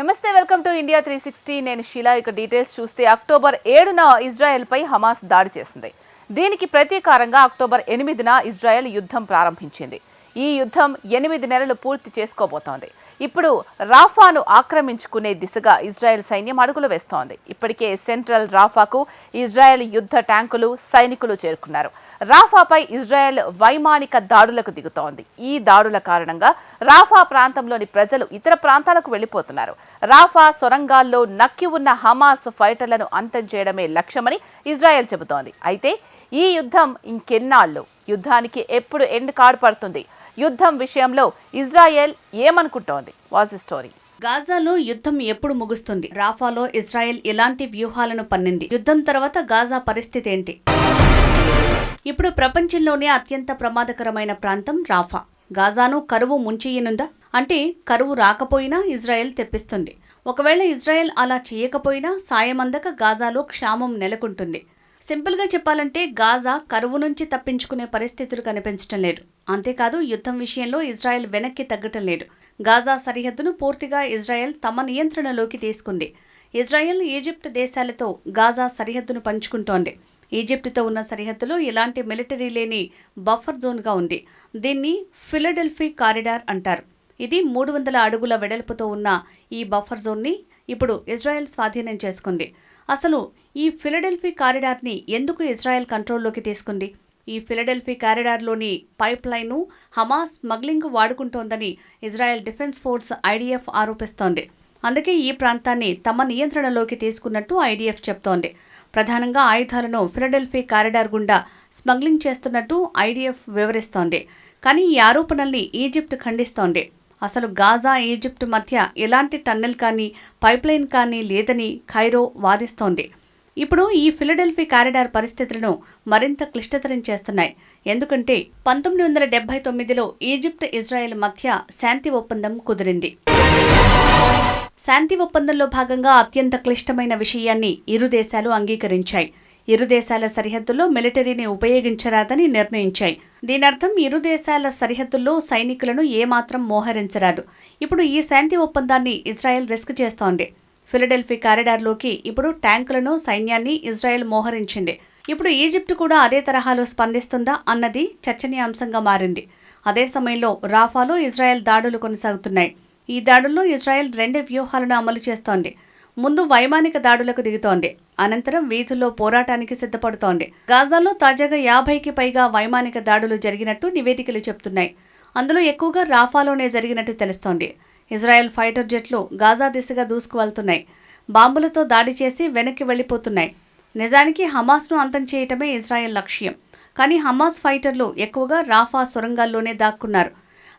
నమస్తే welcome to India three sixty. నేను షీలా. ఇక డీటెయిల్స్ చూస్తే అక్టోబర్ ఏడున ఇజ్రాయెల్పై హమాస్ దాడి చేసింది. దీనికి ప్రతీకారంగా అక్టోబర్ ఎనిమిదిన ఇజ్రాయెల్ యుద్ధం ప్రారంభించింది. ఈ యుద్ధం ఎనిమిది నెలలు పూర్తి చేసుకోబోతోంది. ఇప్పుడు రాఫాను ఆక్రమించుకునే దిశగా ఇజ్రాయెల్ సైన్యం అడుగులు వేస్తోంది. ఇప్పటికే సెంట్రల్ రాఫాకు ఇజ్రాయెల్ యుద్ధ ట్యాంకులు సైనికులు చేరుకున్నారు. రాఫాపై ఇజ్రాయెల్ వైమానిక దాడులకు దిగుతోంది. ఈ దాడుల కారణంగా రాఫా ప్రాంతంలోని ప్రజలు ఇతర ప్రాంతాలకు వెళ్ళిపోతున్నారు రాఫా సొరంగాల్లో నక్కి ఉన్న హమాస్ ఫైటర్లను అంతం చేయడమే లక్ష్యమని ఇజ్రాయెల్ చెబుతోంది. అయితే ఈ యుద్ధం ఇంకెన్నాళ్ళు? యుద్ధానికి ఎప్పుడు ఎండ్ కార్డ్ పడుతుంది? యుద్ధం విషయంలో ఇజ్రాయెల్ ఏమనుకుంటోంది? వాజ్ స్టోరీ. గాజాలో యుద్ధం ఎప్పుడు ముగుస్తుంది? రాఫాలో ఇజ్రాయెల్ ఎలాంటి వ్యూహాలను పన్నింది? యుద్ధం తర్వాత గాజా పరిస్థితి ఏంటి? ఇప్పుడు ప్రపంచంలోనే అత్యంత ప్రమాదకరమైన ప్రాంతం రాఫా. గాజాను కరువు ముంచెయ్యనుందా అంటే కరువు రాకపోయినా ఇజ్రాయెల్ తెప్పిస్తుంది. ఒకవేళ ఇజ్రాయెల్ అలా చేయకపోయినా సాయం అందక గాజాలో క్షామం నెలకొంటుంది. సింపుల్గా చెప్పాలంటే గాజా కరువు నుంచి తప్పించుకునే పరిస్థితులు కనిపించడం లేదు. అంతేకాదు యుద్ధం విషయంలో ఇజ్రాయెల్ వెనక్కి తగ్గటం లేదు. గాజా సరిహద్దును పూర్తిగా ఇజ్రాయెల్ తమ నియంత్రణలోకి తీసుకుంది. ఇజ్రాయెల్ ఈజిప్ట్ దేశాలతో గాజా సరిహద్దును పంచుకుంటోంది. ఈజిప్టుతో ఉన్న సరిహద్దులో ఎలాంటి మిలిటరీ లేని బఫర్ జోన్గా ఉంది. దీన్ని ఫిలడెల్ఫీ కారిడార్ అంటారు. ఇది మూడు వందల అడుగుల వెడల్పుతో ఉన్న ఈ బఫర్ జోన్ని ఇప్పుడు ఇజ్రాయెల్ స్వాధీనం చేసుకుంది. అసలు ఈ ఫిలడెల్ఫీ కారిడార్ని ఎందుకు ఇజ్రాయెల్ కంట్రోల్లోకి తీసుకుంది? ఈ ఫిలడెల్ఫీ కారిడార్లోని పైప్ లైన్ను హమాస్ స్మగ్లింగ్ వాడుకుంటోందని ఇజ్రాయెల్ డిఫెన్స్ ఫోర్స్ ఐడిఎఫ్ ఆరోపిస్తోంది. అందుకే ఈ ప్రాంతాన్ని తమ నియంత్రణలోకి తీసుకున్నట్టు ఐడిఎఫ్ చెప్తోంది. ప్రధానంగా ఆయుధాలను ఫిలడెల్ఫీ కారిడార్ గుండా స్మగ్లింగ్ చేస్తున్నట్టు ఐడిఎఫ్ వివరిస్తోంది. కానీ ఈ ఆరోపణల్ని ఈజిప్ట్ ఖండిస్తోంది. అసలు గాజా ఈజిప్ట్ మధ్య ఎలాంటి టన్నెల్ కానీ పైప్లైన్ కానీ లేదని ఖైరో వాదిస్తోంది. ఇప్పుడు ఈ ఫిలడెల్ఫీ కారిడార్ పరిస్థితులను మరింత క్లిష్టతరం చేస్తున్నాయి. ఎందుకంటే పంతొమ్మిది వందల డెబ్బై తొమ్మిదిలో ఈజిప్ట్ ఇజ్రాయెల్ మధ్య శాంతి ఒప్పందం కుదిరింది. శాంతి ఒప్పందంలో భాగంగా అత్యంత క్లిష్టమైన విషయాన్ని ఇరు దేశాలు అంగీకరించాయి. ఇరు దేశాల సరిహద్దుల్లో మిలిటరీని ఉపయోగించరాదని నిర్ణయించాయి. దీనర్థం ఇరు దేశాల సరిహద్దుల్లో సైనికులను ఏమాత్రం మోహరించరాదు. ఇప్పుడు ఈ శాంతి ఒప్పందాన్ని ఇజ్రాయెల్ రిస్క్ చేస్తోంది. ఫిలడెల్ఫీ కారిడార్లోకి ఇప్పుడు ట్యాంకులను సైన్యాన్ని ఇజ్రాయెల్ మోహరించింది. ఇప్పుడు ఈజిప్ట్ కూడా అదే తరహాలో స్పందిస్తుందా అన్నది చర్చనీయాంశంగా మారింది. అదే సమయంలో రాఫాలో ఇజ్రాయెల్ దాడులు కొనసాగుతున్నాయి. ఈ దాడుల్లో ఇజ్రాయెల్ రెండు వ్యూహాలను అమలు చేస్తోంది. ముందు వైమానిక దాడులకు దిగుతోంది. అనంతరం వీధుల్లో పోరాటానికి సిద్ధపడుతోంది. గాజాలో తాజాగా యాభైకి పైగా వైమానిక దాడులు జరిగినట్టు నివేదికలు చెబుతున్నాయి అందులో ఎక్కువగా రాఫాలోనే జరిగినట్టు తెలుస్తోంది. ఇజ్రాయెల్ ఫైటర్ జెట్లు గాజా దిశగా దూసుకువెళ్తున్నాయి. బాంబులతో దాడి చేసి వెనక్కి వెళ్ళిపోతున్నాయి. నిజానికి హమాస్ను అంతం చేయటమే ఇజ్రాయెల్ లక్ష్యం. కానీ హమాస్ ఫైటర్లు ఎక్కువగా రాఫా సొరంగాల్లోనే దాక్కున్నారు.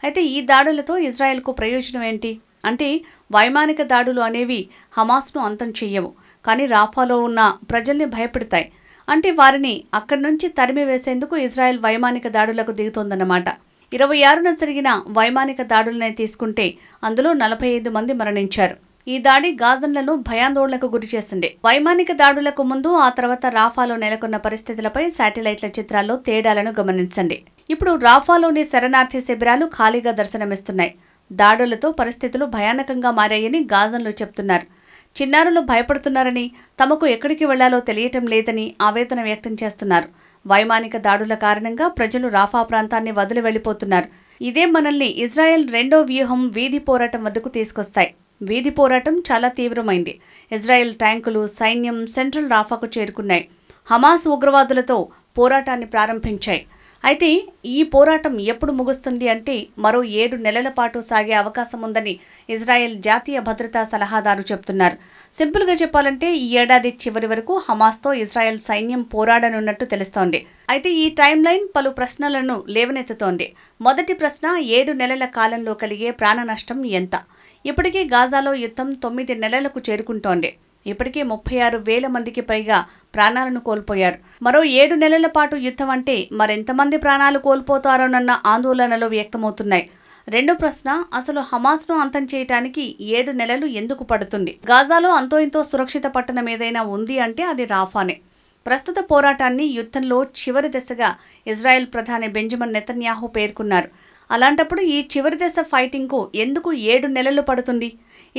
అయితే ఈ దాడులతో ఇజ్రాయెల్కు ప్రయోజనం ఏంటి? అంటే వైమానిక దాడులు అనేవి హమాస్ను అంతం చెయ్యవు. కానీ రాఫాలో ఉన్న ప్రజల్ని భయపెడతాయి. అంటే వారిని అక్కడి నుంచి తరిమివేసేందుకు ఇజ్రాయెల్ వైమానిక దాడులకు దిగుతోందన్నమాట. ఇరవై ఆరున జరిగిన వైమానిక దాడులనే తీసుకుంటే అందులో నలభై ఐదు మంది మరణించారు. ఈ దాడి గాజన్లను భయాందోళనకు గురిచేసింది వైమానిక దాడులకు ముందు ఆ తర్వాత రాఫాలో నెలకొన్న పరిస్థితులపై శాటిలైట్ల చిత్రాల్లో తేడాలను గమనించండి. ఇప్పుడు రాఫాలోని శరణార్థి శిబిరాలు ఖాళీగా దర్శనమిస్తున్నాయి. దాడులతో పరిస్థితులు భయానకంగా మారాయని గాజన్లు చెప్తున్నారు. చిన్నారులు భయపడుతున్నారని తమకు ఎక్కడికి వెళ్ళాలో తెలియటం లేదని ఆవేదన వ్యక్తం చేస్తున్నారు. వైమానిక దాడుల కారణంగా ప్రజలు రాఫా ప్రాంతాన్ని వదిలి వెళ్ళిపోతున్నారు ఇదే మనల్ని ఇజ్రాయెల్ రెండో వ్యూహం వీధి పోరాటం వద్దకు తీసుకొస్తాయి. వీధి పోరాటం చాలా తీవ్రమైంది. ఇజ్రాయెల్ ట్యాంకులు సైన్యం సెంట్రల్ రాఫాకు చేరుకున్నాయి. హమాస్ ఉగ్రవాదులతో పోరాటాన్ని ప్రారంభించాయి. అయితే ఈ పోరాటం ఎప్పుడు ముగుస్తుంది అంటే మరో ఏడు నెలల పాటు సాగే అవకాశం ఉందని ఇజ్రాయెల్ జాతీయ భద్రతా సలహాదారు చెబుతున్నారు. సింపుల్గా చెప్పాలంటే ఈ ఏడాది చివరి వరకు హమాస్తో ఇజ్రాయెల్ సైన్యం పోరాడనున్నట్టు తెలుస్తోంది. అయితే ఈ టైం లైన్ పలు ప్రశ్నలను లేవనెత్తుతోంది. మొదటి ప్రశ్న ఏడు నెలల కాలంలో కలిగే ప్రాణ నష్టం ఎంత? ఇప్పటికే గాజాలో యుద్ధం తొమ్మిది నెలలకు చేరుకుంటోంది. ఇప్పటికే ముప్పై ఆరు వేల మందికి పైగా ప్రాణాలను కోల్పోయారు. మరో ఏడు నెలల పాటు యుద్ధం అంటే మరెంతమంది ప్రాణాలు కోల్పోతారోనన్న ఆందోళనలు వ్యక్తమవుతున్నాయి. రెండో ప్రశ్న అసలు హమాస్ను అంతం చేయటానికి ఏడు నెలలు ఎందుకు పడుతుంది? గాజాలో అంతో ఇంతో సురక్షిత పట్టణం ఏదైనా ఉంది అంటే అది రాఫానే. ప్రస్తుత పోరాటాన్ని యుద్ధంలో చివరి దశగా ఇజ్రాయెల్ ప్రధాని బెంజమిన్ నెతన్యాహు పేర్కొన్నారు. అలాంటప్పుడు ఈ చివరి దశ ఫైటింగ్కు ఎందుకు ఏడు నెలలు పడుతుంది?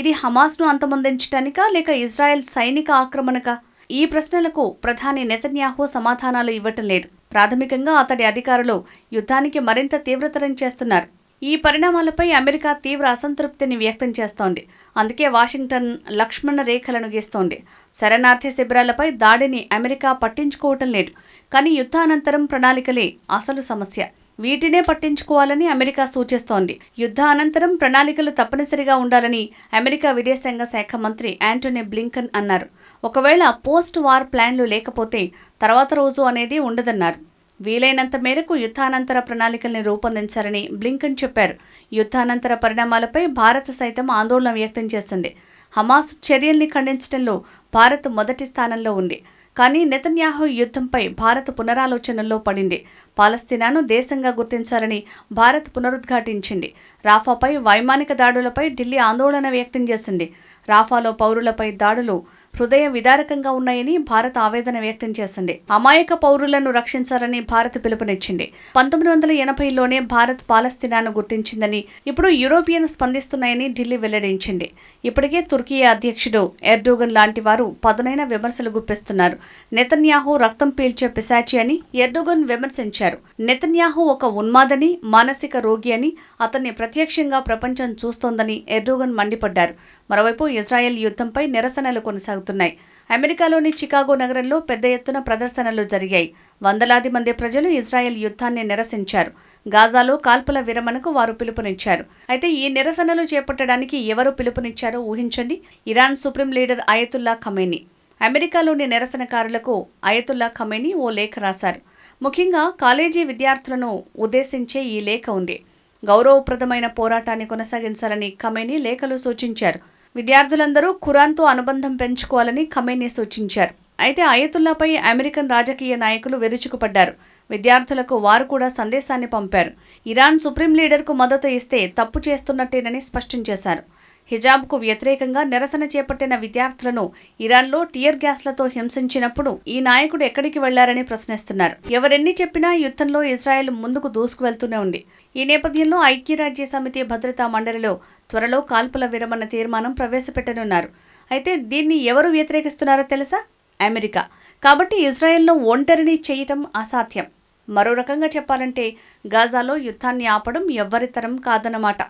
ఇది హమాస్ను అంతమొందించటానికా లేక ఇజ్రాయెల్ సైనిక ఆక్రమణక? ఈ ప్రశ్నలకు ప్రధాని నెతన్యాహు సమాధానాలు ఇవ్వటం లేదు. ప్రాథమికంగా అతడి అధికారులు యుద్ధానికి మరింత తీవ్రతరం చేస్తున్నారు. ఈ పరిణామాలపై అమెరికా తీవ్ర అసంతృప్తిని వ్యక్తం చేస్తోంది. అందుకే వాషింగ్టన్ లక్ష్మణ రేఖలను గీస్తోంది. శరణార్థి శిబిరాలపై దాడిని అమెరికా పట్టించుకోవటం లేదు. కానీ యుద్ధానంతరం ప్రణాళికలే అసలు సమస్య. వీటినే పట్టించుకోవాలని అమెరికా సూచిస్తోంది. యుద్ధ అనంతరం ప్రణాళికలు తప్పనిసరిగా ఉండాలని అమెరికా విదేశాంగ శాఖ మంత్రి యాంటోనీ బ్లింకన్ అన్నారు. ఒకవేళ పోస్ట్ వార్ ప్లాన్లు లేకపోతే తర్వాత రోజు అనేది ఉండదన్నారు. వీలైనంత మేరకు యుద్ధానంతర ప్రణాళికల్ని రూపొందించారని బ్లింకన్ చెప్పారు. యుద్ధానంతర పరిణామాలపై భారత్ సైతం ఆందోళన వ్యక్తం చేసింది. హమాస్ చర్యల్ని ఖండించడంలో భారత్ మొదటి స్థానంలో ఉంది. కానీ నెతన్యాహు యుద్ధంపై భారత్ పునరాలోచనల్లో పడింది. పాలస్తీనాను దేశంగా గుర్తించాలని భారత్ పునరుద్ఘాటించింది. రాఫాపై వైమానిక దాడులపై ఢిల్లీ ఆందోళన వ్యక్తం చేసింది. రాఫాలో పౌరులపై దాడులు హృదయ విదారకంగా ఉన్నాయని భారత్ ఆవేదన వ్యక్తం చేసింది. అమాయక పౌరులను రక్షించాలని భారత్ పిలుపునిచ్చింది. పంతొమ్మిది వందల ఎనభైలోనే భారత్ పాలస్తీనాను గుర్తించిందని ఇప్పుడు యూరోపియన్ స్పందిస్తున్నాయని ఢిల్లీ వెల్లడించింది. ఇప్పటికే తుర్కీ అధ్యక్షుడు ఎర్డోగన్ లాంటి వారు పదునైన విమర్శలు గుప్పిస్తున్నారు. నెతన్యాహు రక్తం పీల్చే పిశాచి అని ఎర్డోగన్ విమర్శించారు. నెతన్యాహు ఒక ఉన్మాదని మానసిక రోగి అని అతన్ని ప్రత్యక్షంగా ప్రపంచం చూస్తోందని ఎర్డోగన్ మండిపడ్డారు. మరోవైపు ఇజ్రాయెల్ యుద్ధంపై నిరసనలు కొనసాగుతున్నాయి అమెరికాలోని చికాగో నగరంలో పెద్ద ఎత్తున ప్రదర్శనలు జరిగాయి. వందలాది మంది ప్రజలు ఇజ్రాయెల్ యుద్ధాన్ని నిరసించారు. గాజాలో కాల్పుల విరమణకు వారు పిలుపునిచ్చారు. అయితే ఈ నిరసనలు చేపట్టడానికి ఎవరు పిలుపునిచ్చారో ఊహించండి. Iran supreme leader Ayatollah Khamenei. అమెరికాలోని నిరసనకారులకు అయతుల్లా ఖమేని ఓ లేఖ రాశారు. ముఖ్యంగా కాలేజీ విద్యార్థులను ఉద్దేశించే ఈ లేఖ ఉంది. గౌరవప్రదమైన పోరాటాన్ని కొనసాగించాలని ఖమేని లేఖలు సూచించారు. విద్యార్థులందరూ ఖురాన్తో అనుబంధం పెంచుకోవాలని ఖమేనే సూచించారు. అయితే అయతుల్లాపై అమెరికన్ రాజకీయ నాయకులు విరుచుకుపడ్డారు. విద్యార్థులకు వారు కూడా సందేశాన్ని పంపారు. ఇరాన్ సుప్రీం లీడర్కు మద్దతు ఇస్తే తప్పు చేస్తున్నట్టేనని స్పష్టం చేశారు. హిజాబ్కు వ్యతిరేకంగా నిరసన చేపట్టిన విద్యార్థులను ఇరాన్లో టియర్ గ్యాస్లతో హింసించినప్పుడు ఈ నాయకుడు ఎక్కడికి వెళ్ళారని ప్రశ్నిస్తున్నారు. ఎవరెన్ని చెప్పినా యుద్ధంలో ఇజ్రాయెల్ ముందుకు దూసుకువెళ్తూనే ఉంది. ఈ నేపథ్యంలో ఐక్యరాజ్య సమితి భద్రతా మండలిలో త్వరలో కాల్పుల విరమణ తీర్మానం ప్రవేశపెట్టనున్నారు. అయితే దీన్ని ఎవరు వ్యతిరేకిస్తున్నారో తెలుసా? అమెరికా. కాబట్టి ఇజ్రాయెల్లో ఒంటరిని చేయటం అసాధ్యం. మరో రకంగా చెప్పాలంటే గాజాలో యుద్ధాన్ని ఆపడం ఎవ్వరితరం కాదన్నమాట.